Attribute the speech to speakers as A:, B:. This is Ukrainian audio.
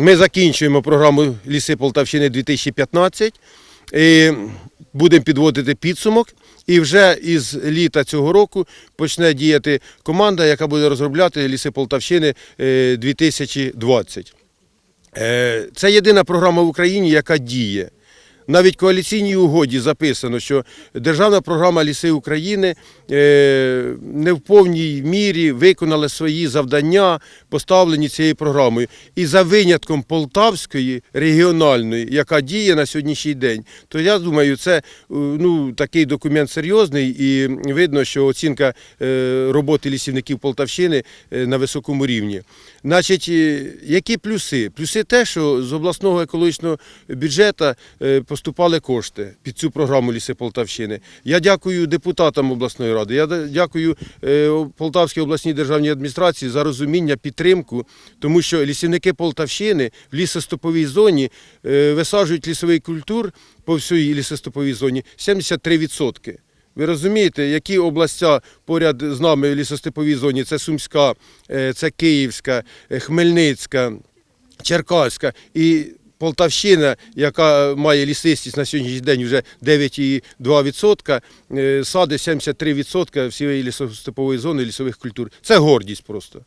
A: ми закінчуємо програму Ліси Полтавщини 2015 і будемо підводити підсумок. І вже із літа цього року почне діяти команда, яка буде розробляти ліси Полтавщини е, 2020. Е, Це єдина програма в Україні, яка діє. Навіть в коаліційній угоді записано, що державна програма Ліси України е, не в повній мірі виконала свої завдання, поставлені цією програмою. І за винятком Полтавської регіональної, яка діє на сьогоднішній день, то я думаю, це е, ну, такий документ серйозний і видно, що оцінка е, роботи лісівників Полтавщини на високому рівні. Значить, які плюси? Плюси те, що з обласного екологічного бюджету поступали кошти під цю програму Ліси Полтавщини. Я дякую депутатам обласної ради. Я дякую е, Полтавській обласній державній адміністрації за розуміння, підтримку, тому що лісівники Полтавщини в лісостоповій зоні е, висаджують лісовий культур по всій лісостоповій зоні 73%. Ви розумієте, які областя поряд з нами в лісостеповій зоні? Це Сумська, е, це Київська, Хмельницька, Черкаська і Полтавщина, яка має лісистість на сьогоднішній день вже 9,2%, е, сади 73% всієї лісостепової зони лісових культур. Це гордість просто.